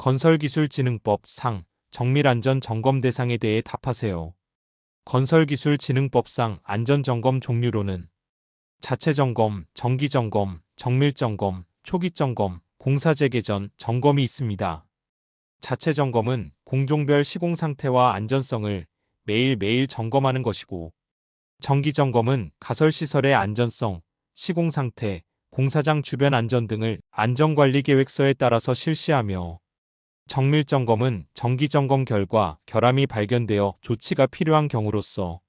건설기술진흥법 상 정밀안전 점검 대상에 대해 답하세요. 건설기술진흥법상 안전점검 종류로는 자체점검, 정기점검, 정밀점검, 초기점검, 공사재개 전 점검이 있습니다. 자체점검은 공종별 시공 상태와 안전성을 매일매일 점검하는 것이고 정기점검은 가설시설의 안전성, 시공 상태, 공사장 주변 안전 등을 안전관리 계획서에 따라서 실시하며 정밀점검은 정기점검 결과 결함이 발견되어 조치가 필요한 경우로서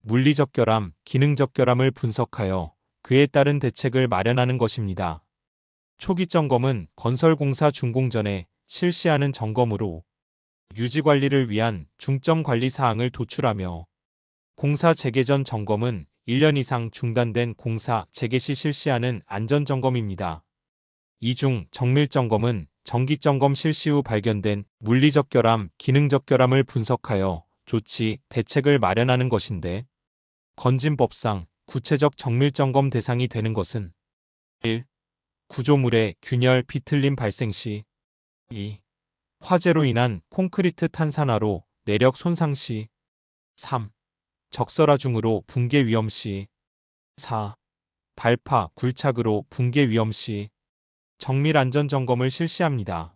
물리적 결함, 기능적 결함을 분석하여 그에 따른 대책을 마련하는 것입니다. 초기 점검은 건설공사 준공 전에 실시하는 점검으로 유지 관리를 위한 중점 관리 사항을 도출하며 공사 재개 전 점검은 1년 이상 중단된 공사 재개 시 실시하는 안전 점검입니다. 이중 정밀 점검은 정기 점검 실시 후 발견된 물리적 결함, 기능적 결함을 분석하여 조치, 대책을 마련하는 것인데 건진법상 구체적 정밀 점검 대상이 되는 것은 1. 구조물의 균열, 비틀림 발생 시 2. 화재로 인한 콘크리트 탄산화로 내력 손상 시 3. 적설화 중으로 붕괴 위험 시 4. 발파, 굴착으로 붕괴 위험 시 정밀 안전 점검을 실시합니다.